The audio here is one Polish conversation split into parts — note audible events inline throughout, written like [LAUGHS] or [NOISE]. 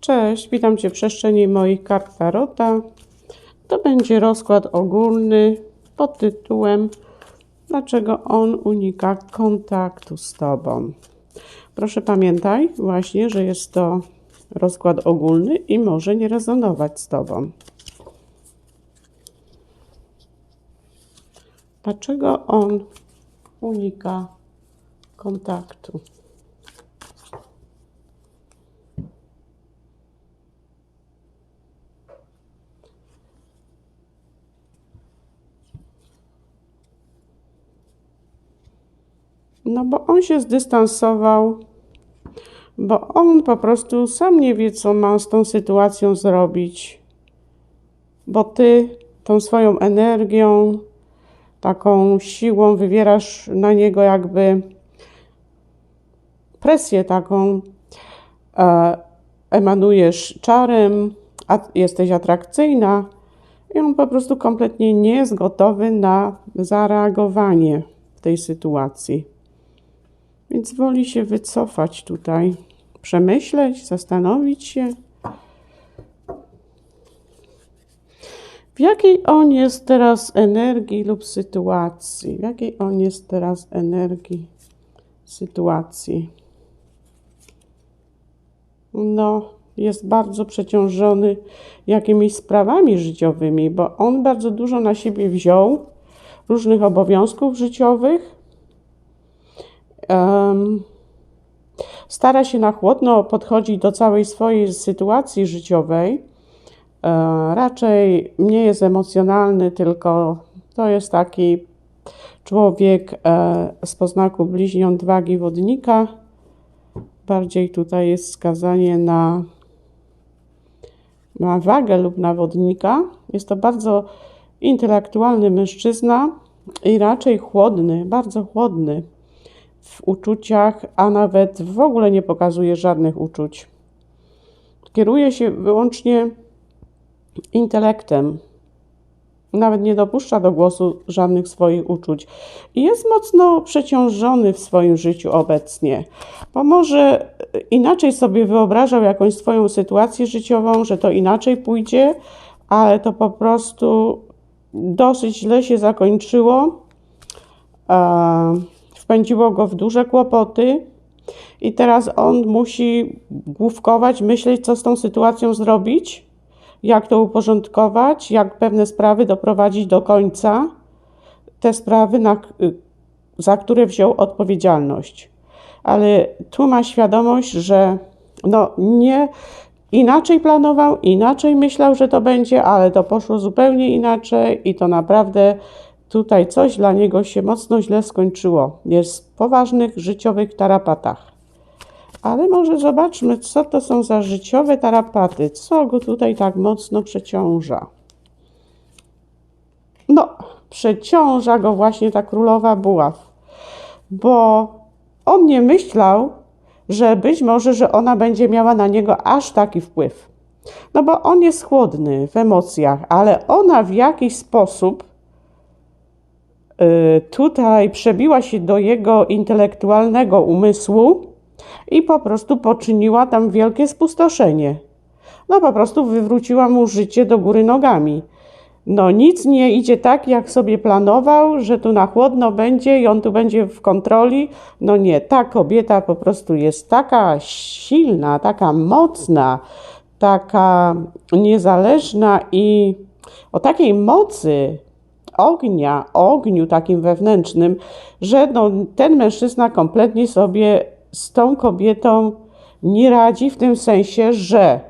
Cześć, witam Cię w przestrzeni moich kart Tarota. To będzie rozkład ogólny pod tytułem Dlaczego on unika kontaktu z Tobą? Proszę pamiętaj właśnie, że jest to rozkład ogólny i może nie rezonować z Tobą. Dlaczego on unika kontaktu? No bo on się zdystansował, bo on po prostu sam nie wie, co ma z tą sytuacją zrobić. Bo ty tą swoją energią, taką siłą wywierasz na niego jakby presję taką, e, emanujesz czarem, a jesteś atrakcyjna i on po prostu kompletnie nie jest gotowy na zareagowanie w tej sytuacji. Więc woli się wycofać tutaj, przemyśleć, zastanowić się. W jakiej on jest teraz energii lub sytuacji? W jakiej on jest teraz energii, sytuacji? No, jest bardzo przeciążony jakimiś sprawami życiowymi, bo on bardzo dużo na siebie wziął, różnych obowiązków życiowych stara się na chłodno podchodzić do całej swojej sytuacji życiowej. E, raczej nie jest emocjonalny, tylko to jest taki człowiek e, z poznaku bliźniąt wagi wodnika. Bardziej tutaj jest wskazanie na, na wagę lub na wodnika. Jest to bardzo intelektualny mężczyzna i raczej chłodny, bardzo chłodny w uczuciach, a nawet w ogóle nie pokazuje żadnych uczuć. Kieruje się wyłącznie intelektem. Nawet nie dopuszcza do głosu żadnych swoich uczuć. I jest mocno przeciążony w swoim życiu obecnie, bo może inaczej sobie wyobrażał jakąś swoją sytuację życiową, że to inaczej pójdzie, ale to po prostu dosyć źle się zakończyło wpędziło go w duże kłopoty i teraz on musi główkować, myśleć, co z tą sytuacją zrobić, jak to uporządkować, jak pewne sprawy doprowadzić do końca, te sprawy, na, za które wziął odpowiedzialność. Ale tu ma świadomość, że no nie inaczej planował, inaczej myślał, że to będzie, ale to poszło zupełnie inaczej i to naprawdę Tutaj coś dla niego się mocno źle skończyło. Jest w poważnych życiowych tarapatach. Ale może zobaczmy, co to są za życiowe tarapaty. Co go tutaj tak mocno przeciąża? No, przeciąża go właśnie ta królowa buław. Bo on nie myślał, że być może, że ona będzie miała na niego aż taki wpływ. No bo on jest chłodny w emocjach, ale ona w jakiś sposób tutaj przebiła się do jego intelektualnego umysłu i po prostu poczyniła tam wielkie spustoszenie. No po prostu wywróciła mu życie do góry nogami. No nic nie idzie tak, jak sobie planował, że tu na chłodno będzie i on tu będzie w kontroli. No nie, ta kobieta po prostu jest taka silna, taka mocna, taka niezależna i o takiej mocy ognia, ogniu takim wewnętrznym, że no, ten mężczyzna kompletnie sobie z tą kobietą nie radzi w tym sensie, że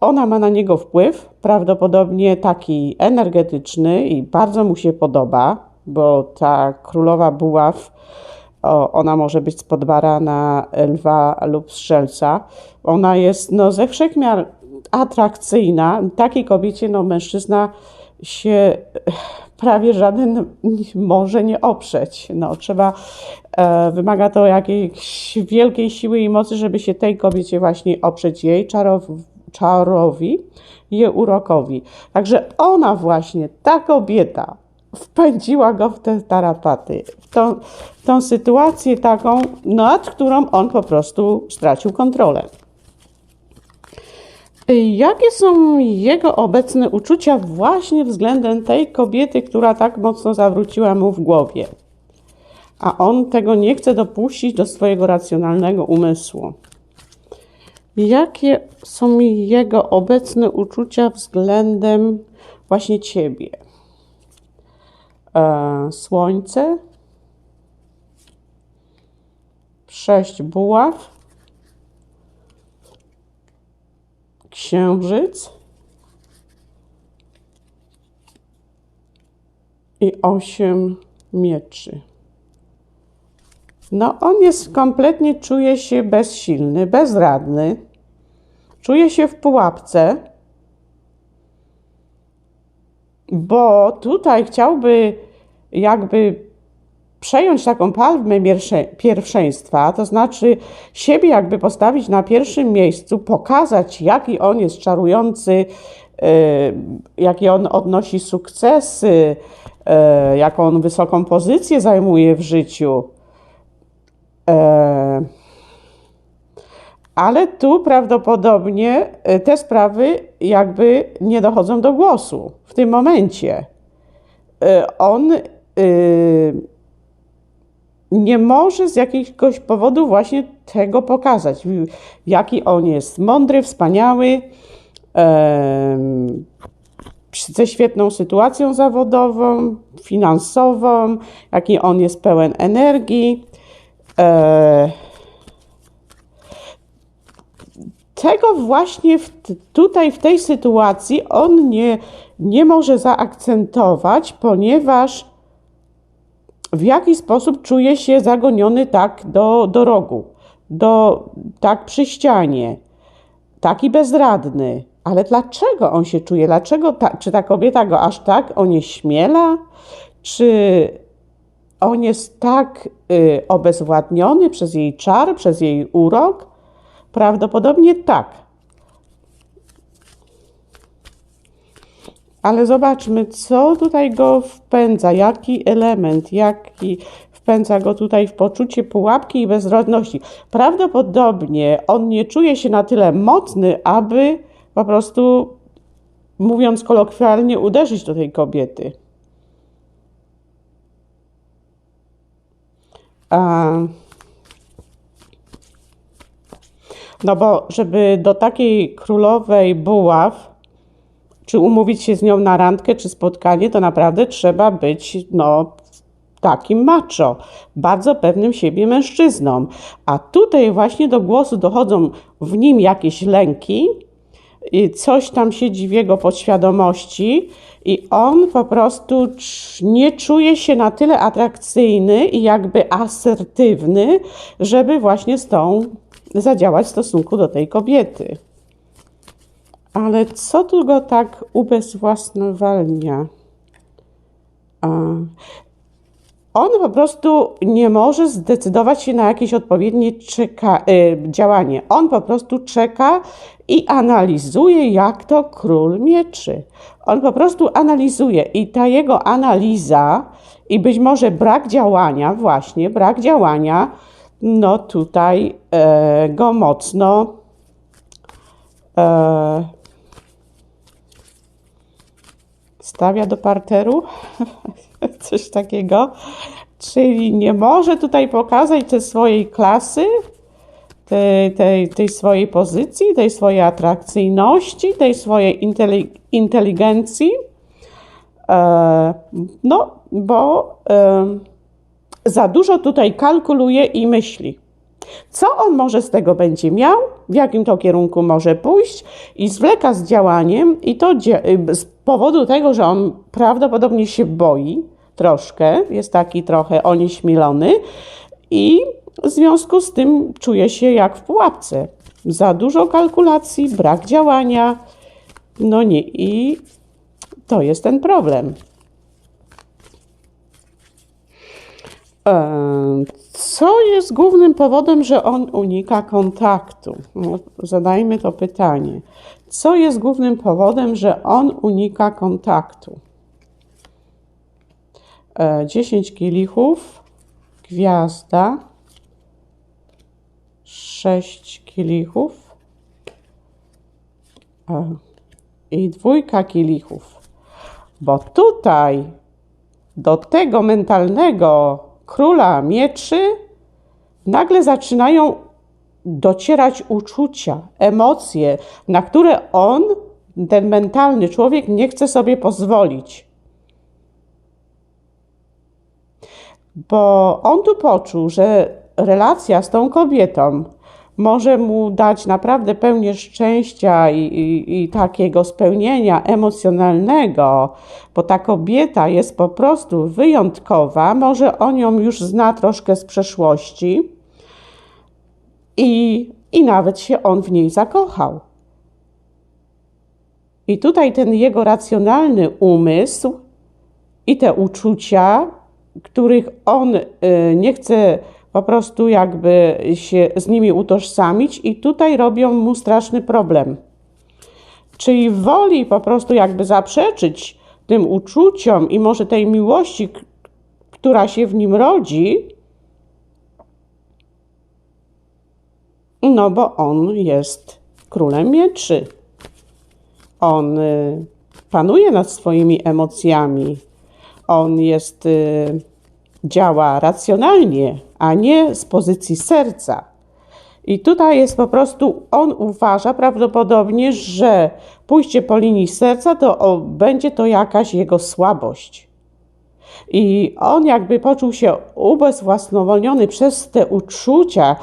ona ma na niego wpływ, prawdopodobnie taki energetyczny i bardzo mu się podoba, bo ta królowa buław, o, ona może być spod barana, lwa lub strzelca. Ona jest no, ze wszechmiar atrakcyjna. Takiej kobiecie no, mężczyzna się prawie żaden może nie oprzeć. No, trzeba, e, wymaga to jakiejś wielkiej siły i mocy, żeby się tej kobiecie właśnie oprzeć, jej czarow, czarowi, jej urokowi. Także ona właśnie, ta kobieta, wpędziła go w te tarapaty, w tą, w tą sytuację taką, nad którą on po prostu stracił kontrolę. Jakie są jego obecne uczucia właśnie względem tej kobiety, która tak mocno zawróciła mu w głowie? A on tego nie chce dopuścić do swojego racjonalnego umysłu. Jakie są jego obecne uczucia względem właśnie ciebie? E, słońce, sześć buław, księżyc i osiem mieczy. No, on jest kompletnie, czuje się bezsilny, bezradny, czuje się w pułapce, bo tutaj chciałby jakby przejąć taką palmę pierwszeństwa, to znaczy siebie jakby postawić na pierwszym miejscu, pokazać, jaki on jest czarujący, e, jakie on odnosi sukcesy, e, jaką on wysoką pozycję zajmuje w życiu. E, ale tu prawdopodobnie te sprawy jakby nie dochodzą do głosu w tym momencie. On nie może z jakiegoś powodu właśnie tego pokazać. Jaki on jest mądry, wspaniały, ze świetną sytuacją zawodową, finansową, jaki on jest pełen energii. E, tego właśnie w, tutaj w tej sytuacji on nie, nie może zaakcentować, ponieważ w jaki sposób czuje się zagoniony tak do, do rogu, do, tak przy ścianie, taki bezradny. Ale dlaczego on się czuje? Dlaczego ta, czy ta kobieta go aż tak onieśmiela? Czy on jest tak y, obezwładniony przez jej czar, przez jej urok? Prawdopodobnie tak. Ale zobaczmy, co tutaj go wpędza, jaki element, jaki wpędza go tutaj w poczucie pułapki i bezrodności. Prawdopodobnie on nie czuje się na tyle mocny, aby po prostu, mówiąc kolokwialnie, uderzyć do tej kobiety. A... No bo żeby do takiej królowej buław czy umówić się z nią na randkę czy spotkanie, to naprawdę trzeba być no, takim macho, bardzo pewnym siebie mężczyzną. A tutaj właśnie do głosu dochodzą w nim jakieś lęki, coś tam siedzi w jego podświadomości i on po prostu nie czuje się na tyle atrakcyjny i jakby asertywny, żeby właśnie z tą zadziałać w stosunku do tej kobiety. Ale co tu go tak ubezwłasnowalnia? On po prostu nie może zdecydować się na jakieś odpowiednie czeka, y, działanie. On po prostu czeka i analizuje, jak to król mieczy. On po prostu analizuje i ta jego analiza i być może brak działania, właśnie brak działania, no tutaj e, go mocno e, stawia do parteru, [LAUGHS] coś takiego. Czyli nie może tutaj pokazać tej swojej klasy, tej, tej, tej swojej pozycji, tej swojej atrakcyjności, tej swojej inteligencji. E, no, bo za dużo tutaj kalkuluje i myśli. Co on może z tego będzie miał, w jakim to kierunku może pójść i zwleka z działaniem i to z powodu tego, że on prawdopodobnie się boi troszkę, jest taki trochę onieśmielony i w związku z tym czuje się jak w pułapce. Za dużo kalkulacji, brak działania, no nie i to jest ten problem. Co jest głównym powodem, że on unika kontaktu? No, zadajmy to pytanie. Co jest głównym powodem, że on unika kontaktu? 10 e, kielichów, gwiazda, 6 kielichów, E, I dwójka kielichów. Bo tutaj do tego mentalnego króla mieczy nagle zaczynają docierać uczucia, emocje, na które on, ten mentalny człowiek, nie chce sobie pozwolić. Bo on tu poczuł, że relacja z tą kobietą może mu dać naprawdę pełnię szczęścia i, i, i, takiego spełnienia emocjonalnego, bo ta kobieta jest po prostu wyjątkowa, może on ją już zna troszkę z przeszłości i, i nawet się on w niej zakochał. I tutaj ten jego racjonalny umysł i te uczucia, których on y, nie chce po prostu jakby się z nimi utożsamić i tutaj robią mu straszny problem. Czyli woli po prostu jakby zaprzeczyć tym uczuciom i może tej miłości, która się w nim rodzi, no bo on jest królem mieczy. On y, panuje nad swoimi emocjami. On jest, y, działa racjonalnie, a nie z pozycji serca. I tutaj jest po prostu, on uważa prawdopodobnie, że pójście po linii serca to o, będzie to jakaś jego słabość. I on jakby poczuł się ubezwłasnowolniony przez te uczucia,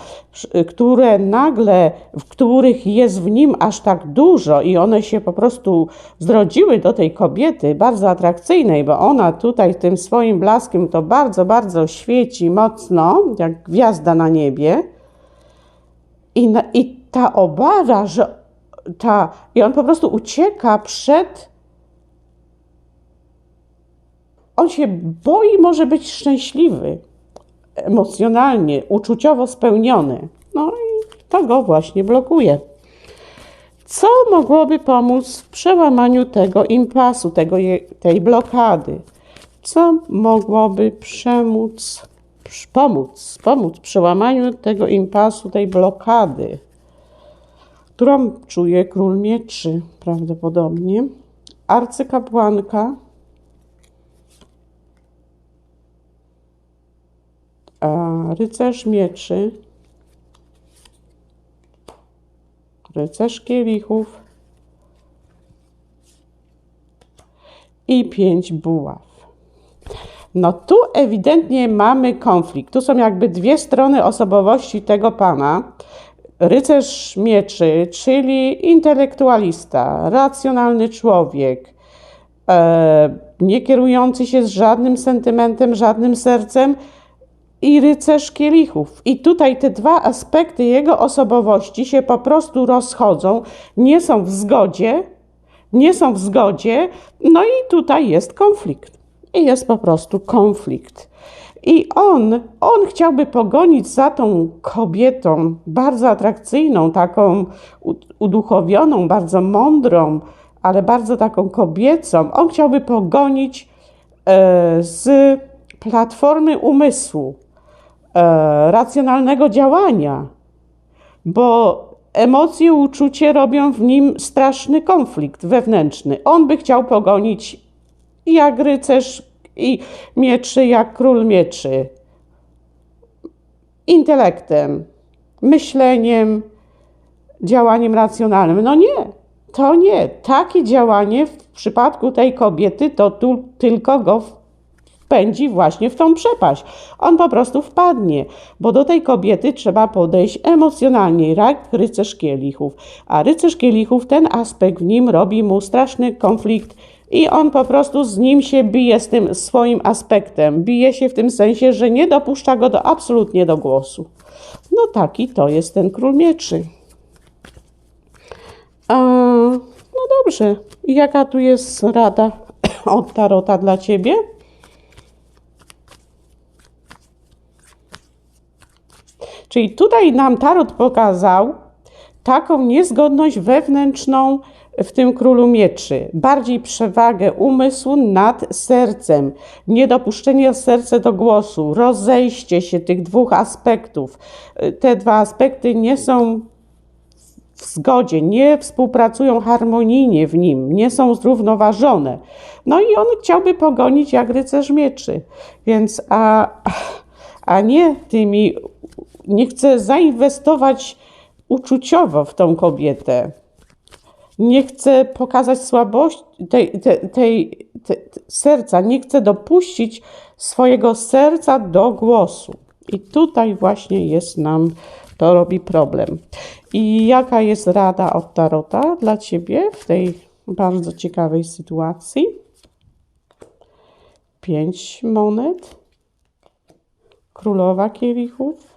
które nagle, w których jest w nim aż tak dużo i one się po prostu zrodziły do tej kobiety, bardzo atrakcyjnej, bo ona tutaj tym swoim blaskiem to bardzo, bardzo świeci mocno, jak gwiazda na niebie. I, i ta obawa, że ta, i on po prostu ucieka przed on się boi, może być szczęśliwy, emocjonalnie, uczuciowo spełniony. No i to go właśnie blokuje. Co mogłoby pomóc w przełamaniu tego impasu, tego, tej blokady? Co mogłoby przemóc, pomóc, pomóc w przełamaniu tego impasu, tej blokady, którą czuje król mieczy prawdopodobnie? Arcykapłanka rycerz mieczy, rycerz kielichów i pięć buław. No tu ewidentnie mamy konflikt. Tu są jakby dwie strony osobowości tego pana. Rycerz mieczy, czyli intelektualista, racjonalny człowiek, e, nie kierujący się z żadnym sentymentem, żadnym sercem, i rycerz kielichów. I tutaj te dwa aspekty jego osobowości się po prostu rozchodzą, nie są w zgodzie, nie są w zgodzie, no i tutaj jest konflikt. I jest po prostu konflikt. I on, on chciałby pogonić za tą kobietą bardzo atrakcyjną, taką uduchowioną, bardzo mądrą, ale bardzo taką kobiecą. On chciałby pogonić e, z platformy umysłu, e, racjonalnego działania, bo emocje, uczucie robią w nim straszny konflikt wewnętrzny. On by chciał pogonić jak rycerz i mieczy, jak król mieczy. Intelektem, myśleniem, działaniem racjonalnym. No nie, to nie. Takie działanie w przypadku tej kobiety to tu, tylko go pędzi właśnie w tą przepaść. On po prostu wpadnie, bo do tej kobiety trzeba podejść emocjonalnie, jak rycerz kielichów. A rycerz kielichów, ten aspekt w nim robi mu straszny konflikt i on po prostu z nim się bije, z tym swoim aspektem. Bije się w tym sensie, że nie dopuszcza go do absolutnie do głosu. No taki to jest ten król mieczy. A, no dobrze. Jaka tu jest rada od Tarota dla ciebie? Czyli tutaj nam Tarot pokazał taką niezgodność wewnętrzną w tym królu mieczy, bardziej przewagę umysłu nad sercem, niedopuszczenie serca do głosu, rozejście się tych dwóch aspektów. Te dwa aspekty nie są w zgodzie, nie współpracują harmonijnie w nim, nie są zrównoważone. No i on chciałby pogonić jak rycerz mieczy. Więc a, a nie tymi, nie chce zainwestować uczuciowo w tą kobietę. Nie chce pokazać słabości tej, tej, tej, tej serca, nie chce dopuścić swojego serca do głosu. I tutaj właśnie jest nam, to robi problem. I jaka jest rada od Tarota dla Ciebie w tej bardzo ciekawej sytuacji? Pięć monet, królowa kielichów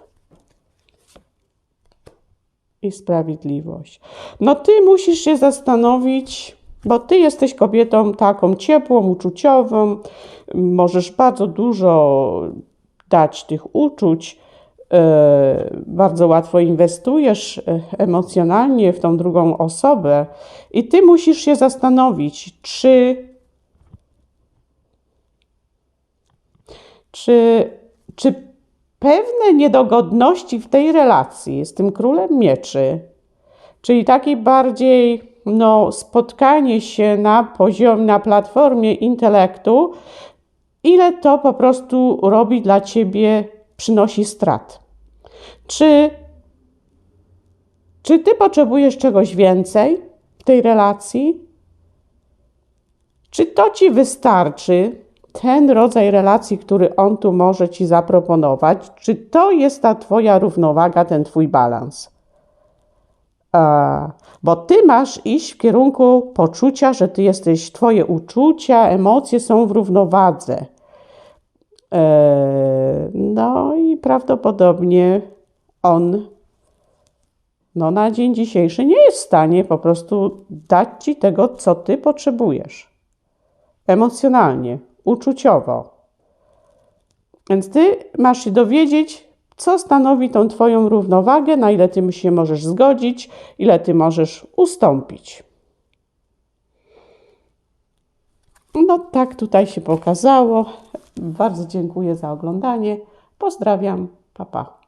i sprawiedliwość. No Ty musisz się zastanowić, bo Ty jesteś kobietą taką ciepłą, uczuciową, możesz bardzo dużo dać tych uczuć, e, bardzo łatwo inwestujesz e, emocjonalnie w tą drugą osobę. I ty musisz się zastanowić, czy, czy, czy pewne niedogodności w tej relacji z tym królem mieczy, czyli takiej bardziej no, spotkanie się na poziomie, na platformie intelektu, ile to po prostu robi dla ciebie, przynosi strat. Czy, czy ty potrzebujesz czegoś więcej w tej relacji? Czy to ci wystarczy, ten rodzaj relacji, który on tu może ci zaproponować? Czy to jest ta twoja równowaga, ten twój balans? bo ty masz iść w kierunku poczucia, że ty jesteś, twoje uczucia, emocje są w równowadze. E, no i prawdopodobnie on no, na dzień dzisiejszy nie jest w stanie po prostu dać ci tego, co ty potrzebujesz. Emocjonalnie, uczuciowo. Więc ty masz się dowiedzieć, co stanowi tą twoją równowagę, na ile ty się możesz zgodzić, ile ty możesz ustąpić. No tak tutaj się pokazało. Bardzo dziękuję za oglądanie. Pozdrawiam. Papa. Pa.